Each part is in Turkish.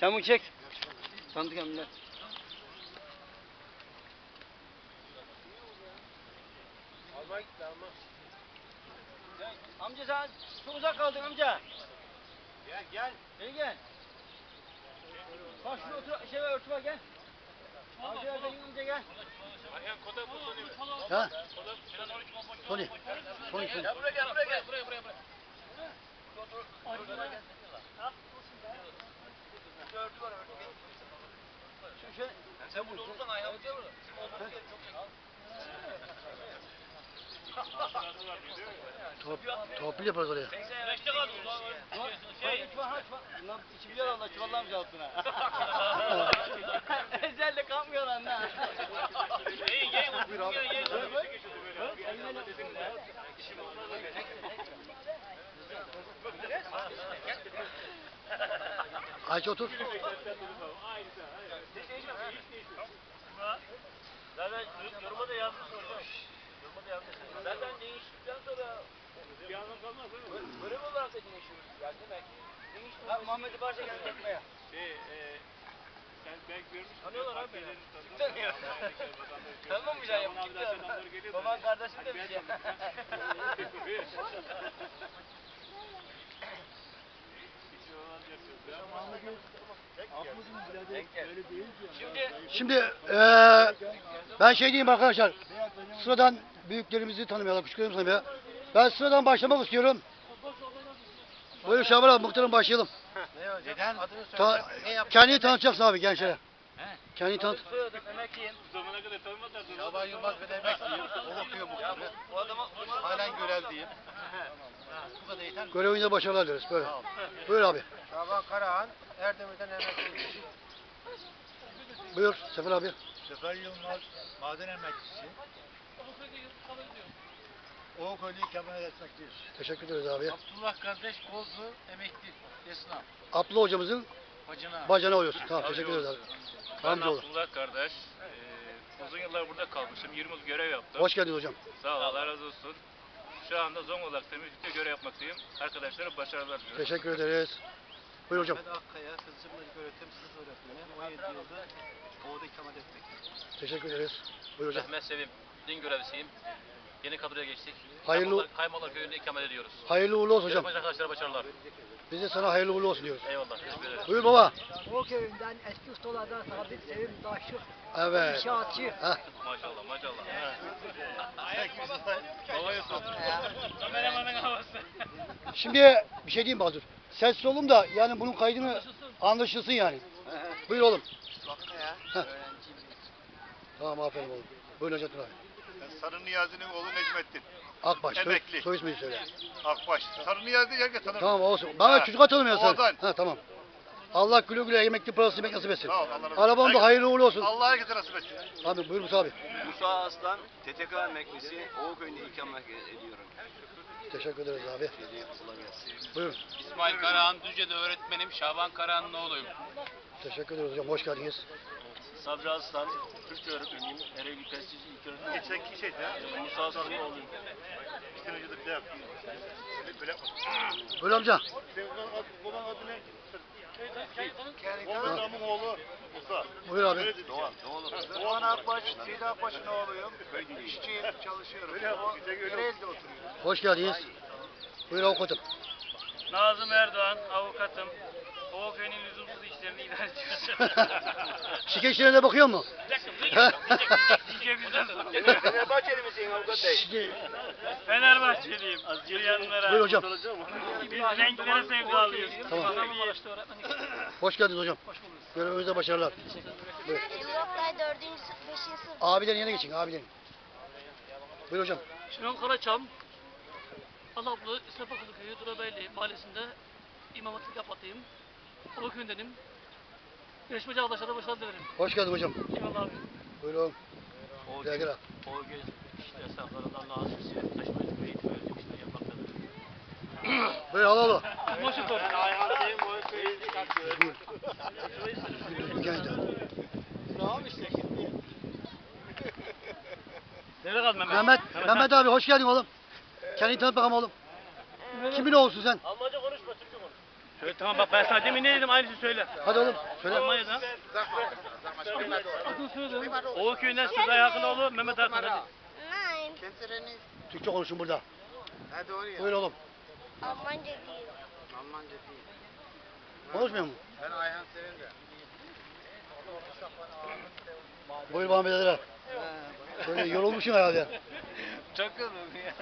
Sen bunu çek. Tanıdık emniler. Almaya gitti alma. Amca sen çok uzak kaldın amca. Gel gel. Gel gel. Bak şuraya otur, şey ver örtü var gel. Amca gel amca gel. Ayhan koda bu sonu. Ha? Tony. Tony, Tony. Gel buraya gel buraya gel. Buraya buraya buraya. Şu şöyle. Sen burada olursan Ayhan gel buraya. Bizim olduğumuz yeri çok çek. Top, torpil yaparız oraya. Beşte kaldı. Şey. Üç var, üç var. Bunlar içi biliyor Allah çuvallamış altına. Ezelde kalmıyor lan. İyi ye. Ye ye. Ayça otur. Zaten yoruma da yazmış hocam. Yoruma da yazmış. Zaten değiştikten sonra bir anlam kalmaz değil mi? Görev olarak da değişiyoruz. Yani demek ki. Bak Muhammed'i başa geldi yapmaya. Şey, e, sen belki görmüş Tanıyorlar abi beni. Tanıyor. Tanımam mı can yapıp gitti abi. Baban kardeşim demiş ya. Şimdi Şimdi eee ben şey diyeyim arkadaşlar. Sıradan büyüklerimizi tanımayalım, küçüklerimizi tanımayalım. Ben sıradan başlamak istiyorum. Buyurun Şaban abi muhtarım başlayalım. Neden? Ta kendini tanıtacaksın abi gençlere. Kendini tanıt. emekliyim. Zamana kadar tanımadılar. Şaban Yılmaz ben emekliyim. O okuyor muhtarı. O adama Halen görevliyim. Bu kadar yeter mi? Görevinde başarılar dileriz. Böyle. Buyur abi. Şaban Karahan, Erdemir'den emekli. Buyur Sefer abi. Sefer Yılmaz, maden emekçisi. Oğuköy'lü Kemal Etmekliyiz. Teşekkür ederiz abi. Abdullah kardeş Bozdu, emekli, esnaf. Abdullah hocamızın Bacına. bacana oluyorsun. Tamam teşekkür ederiz abi. Ben Amcaoğlu. Abdullah kardeş. Ee, uzun yıllar burada kalmışım. 20 yıl görev yaptım. Hoş geldiniz hocam. Sağ ol, Allah razı olsun. Şu anda Zonguldak'ta müzikte görev yapmaktayım. Arkadaşlara başarılar diliyorum. Teşekkür ederiz. Buyur hocam. Ahmet Akkaya, Kızılcık Öğretim Sınıf Öğretmeni. 17 yılda Oğu'da ikamet etmektedir. Teşekkür ederiz. Buyur hocam. Mehmet Sevim, din görevlisiyim. Yeni kadroya geçtik. Hayırlı- Kaymalar, Kaymalar Köyü'nde ikamet ediyoruz. Hayırlı uğurlu olsun hocam. Yarışmacı arkadaşlara başarılar. Biz de sana hayırlı uğurlu olsun diyoruz. Eyvallah. Teşekkür ederim. Buyur baba. O köyünden eski ustalardan Sabit Sevim Daşık, Evet. inşaatçı. Heh. Maşallah maşallah. Şimdi bir şey diyeyim Bahadır. Sessiz olun da yani bunun kaydını anlaşılsın yani. Buyur oğlum. Heh. Tamam aferin oğlum. Buyur Necettin abi. Sarı Niyazi'nin oğlu Necmettin. Akbaş. Soy, Emekli. soy ismini söyle. Akbaş. Sarı Niyazi herkes tanır. Tamam olsun. Bana Ha, çocuk sen. Oradan. Ha tamam. Allah güle güle emekli parası yemek nasip etsin. Sağ ol, Allah razı. Arabam da hayırlı uğurlu olsun. Allah herkese nasip etsin. Abi buyur Musa abi. Musa Aslan, TTK emeklisi, Oğuköy'ünde ikamet ediyorum. Teşekkür ederiz abi. Buyurun. İsmail Karahan, Düzce'de öğretmenim. Şaban Karahan'ın oğluyum. Teşekkür ederiz hocam. Hoş geldiniz. Sabri Aslan, Türkçe öğretmeniyim. Ereğli Prestijli ilk öğretim. Geçenki şeydi ha. Musa Aslan'ın oğluyum. Bir sene önce de bir yaptım. Böyle yapma. Buyur amca. Senin baban adı- ne? Muhammed Ram'ın oğlu Musa. Buyur abi. Dedi. Doğan. Doğan Akbaş, Seyit Akbaş'ın oğluyum. İşçiyim, çalışıyorum. Ereğli'de oturuyorum. Hoş geldiniz. Buyur avukatım. Nazım Erdoğan, avukatım. Oğuköy'ün lüzumsuz işlerini idare ediyoruz. Şikeçlerine bakıyor mu? Diyecek bizden sonra. Fenerbahçeli misin avukat bey? Şike... Fenerbahçeliyim. Duyanlara. Buyur hocam. Biz renklere sevdalıyız. Tamam. Hoş geldiniz hocam. Görevinizde başarılar. Buyur. Emre Oktay 4. 5. sınıf. Abilerin yanına geçin abilerin. Buyur hocam. Şenol Karaçam, Alaplı, İsnafakılı Köyü, Durabeyli mahallesinde imam hatip yapatayım. O köyündenim. Yarışmacı arkadaşlara başarılar dilerim. Hoş geldin hocam. Eyvallah abi. Buyurun. Gel gel abi. O gün işte esnaflarından nasipsi taşımacılık ve eğitim öğretim işleri yapmaktadır. Buyur al al. al. Moşuklar. Buyur. Genç de. Nerede kaldın Mehmet? Mehmet, Mehmet abi hoş geldin oğlum. Kendini tanıt bakalım oğlum. Kimin oğlusun sen? Konuş. Söyle tamam bak ben sana demin ne dedim aynısını söyle. Hadi oğlum söyle. Almanya'dan. Adını söyle. Oğul köyünden Sezai Hakkınoğlu Mehmet Hakan hadi. Nein. Türkçe konuşun burada. Ha doğru ya. Buyur oğlum. Almanca değil. Almanca değil. Konuşmuyor mu? Ben Ayhan Serin de. Buyur Muhammed Edere. Şöyle yorulmuşsun herhalde. Çok yoruldum ya.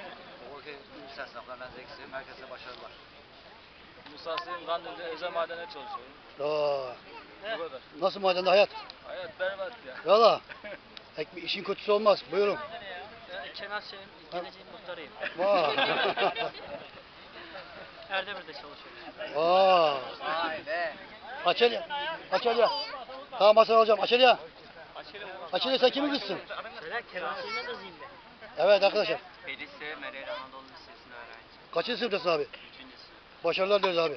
Musa Saflar'dan Zeksi, herkese başarılar. Musa Selim Kandil'de özel madene çalışıyorum. Aa, Bu kadar. nasıl madende hayat? Hayat berbat ya. Valla. Ekmek işin kötüsü olmaz. Buyurun. Kenan Sevim, geleceğin muhtarıyım. Vaa. Erdemir'de çalışıyorum. Vaa. Vay be. Aç hele. Aç hele. Tamam Hasan alacağım. Aç hele ya. Aç hele sen kimin kızsın? Söyle Kenan Sevim'e kızıyım ben. Evet arkadaşlar. Fedise Meryem Anadolu Lisesi'nde öğrenci. Kaçıncı sınıftasın abi? Başarılar dileriz abi.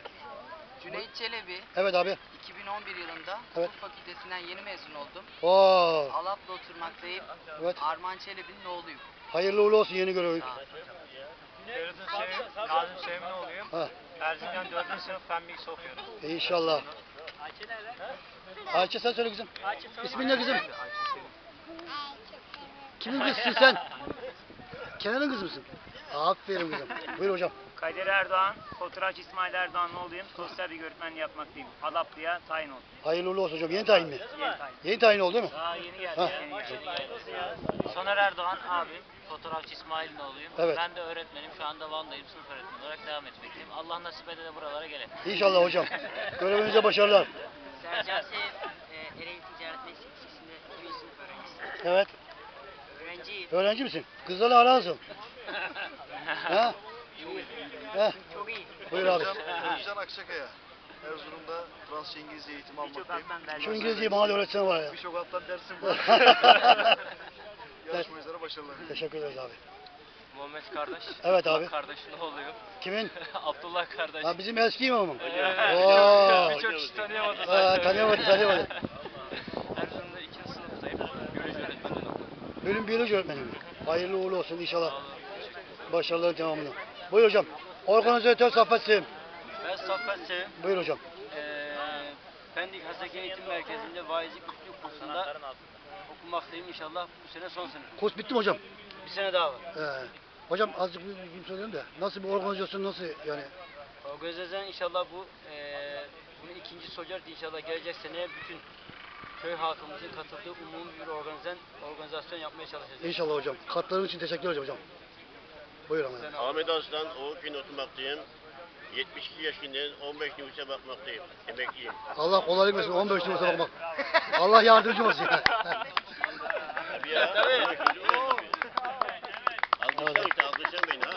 Cüneyt Çelebi Evet abi. 2011 yılında Evet. hukuk fakültesinden yeni mezun oldum. Oo. Alap'ta oturmaktayım. Evet. Arman Çelebi'nin oğluyum. Hayırlı uğurlu olsun yeni görevin. Sağ ol. Feridun Sevim, Nazım Sevimlioğlu'yum. Ha. Erzincan 4. sınıf fen bilgisi okuyorum. İnşallah. Ayça sen söyle kızım. İsmin ne kızım? Kimin kızısın sen? Kenan'ın kızı mısın? Aferin kızım. Buyur hocam. Kadir Erdoğan, fotoğrafçı İsmail Erdoğan'ın oğluyum. Sosyal bir öğretmenliği yapmaktayım. Alaplı'ya tayin oldum. Hayırlı uğurlu olsun hocam. Yeni tayin mi? Yeni tayin. Yeni tayin oldu değil mi? Daha yeni geldi. Ha. Yeni geldi. Soner Erdoğan abim. Fotoğrafçı İsmail'in oğluyum. Evet. Ben de öğretmenim. Şu anda Van'dayım. Sınıf öğretmeni olarak devam etmekteyim. Allah nasip ede de buralara gelelim. İnşallah hocam. Görevinize başarılar. Sercan Sev, e, Ereğli Ticaret Meslek Lisesi'nde 2. sınıf öğrencisi. Evet. Öğrenciyim. Öğrenci misin? Kızlarla ara nasıl? ha? Heh. Çok iyi. Buyur abi. Özcan Aksakaya. Erzurum'da Fransızca İngilizce eğitimi almaktayım. Şu İngilizceyi bana da öğretsene var ya. Birçok alttan dersim var. Yarışmacılara başarılar. Teşekkür ederiz abi. Muhammed kardeş. Evet abi. Kardeşin oğluyum. Kimin? Abdullah kardeş. Ha bizim eski imamım. Evet. Oo. Birçok kişi tanıyamadı Ha, zaten. tanıyamadı, tanıyamadı. Erzurum'da ikinci sınıftayım. Biyoloji okuyorum. Bölüm biyoloji öğretmenim. Hayırlı uğurlu olsun inşallah. Başarıların tamamını. Buyur hocam. Organizatör Saffet Sevim. Ben Saffet Sevim. Buyur hocam. Eee Pendik Haseki Eğitim Merkezi'nde vaizlik üstlük kursunda okumaktayım inşallah bu sene son sene. Kurs bitti mi hocam? Bir sene daha var. Ee, hocam azıcık bir bilgi söyleyeyim de. Nasıl bir organizasyon nasıl yani? O gözlerden inşallah bu eee bunu ikinci socar inşallah gelecek seneye bütün köy halkımızın katıldığı umumi bir organizasyon, organizasyon yapmaya çalışacağız. İnşallah hocam. Katların için teşekkür ederim hocam. Buyur ama. Ahmet Aslan, Oğuz köyünde oturmaktayım. 72 yaşındayım, 15 nüfusa bakmaktayım. Emekliyim. Allah kolaylık versin 15 nüfusa bakmak. Allah yardımcı olsun ya. Tabii ya. Tabii. Alkışlar işte, alkışlar beni ha.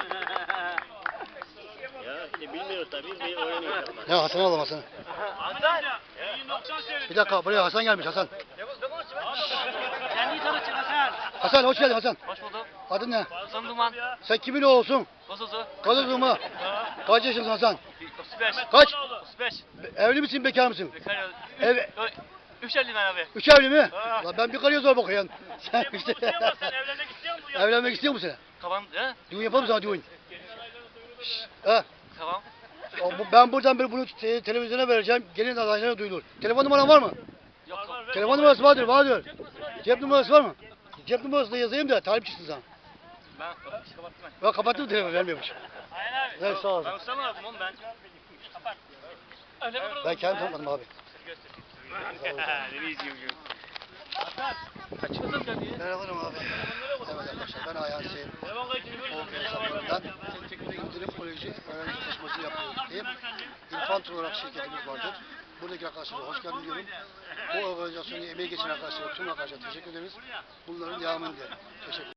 Ya işte bilmiyoruz tabii, bir öğreniyoruz. ya Hasan alalım Hasan. Hasan! İyi. Bir dakika buraya Hasan gelmiş Hasan. Kendini tanıtın Hasan. Hasan hoş geldin Hasan. Hoş bulduk. Adın ne? Hasan Duman. Sen kimin oğlusun? Kosozu. Kadısı mı? Kaç yaşındasın Hasan? 35. Kaç? 35. Evli misin bekar mısın? Bekar. Ev, Üç elli ben abi. üç evli mi? Lan ben bir karıya zor bakıyorum. Sen işte. Sen evlenmek istiyor musun? Evlenmek istiyor musun? Tamam. He? Düğün yapalım sana düğün. Ha? Tamam. Ben buradan bir bunu te- televizyona vereceğim. Gelin adaylarına duyulur. Telefon numaran var mı? Yok. Telefon numarası vardır, vardır. Cep numarası var mı? Cep numarası da yazayım da talip çıksın sana. Ben kapattım ben. Ben kapattım telefonu vermiyormuş. Aynen abi. Evet sağ ol. Ben Ustam'ı aldım oğlum ben. Öyle mi? Ben kendim tanımadım abi. Ne izliyorum diyorum. Kaçırdın kendini. Merhabalarım abi. Evet arkadaşlar ben Ayhan Hüseyin. Oğuzhan İndirim Koleji öğrenci çalışması yapıyorum. İlfant olarak şirketimiz vardır. Buradaki arkadaşlara hoş geldin diyorum. Bu organizasyonu emeği geçen arkadaşlara, tüm arkadaşlara teşekkür ederiz. Bunların devamını dilerim. Teşekkür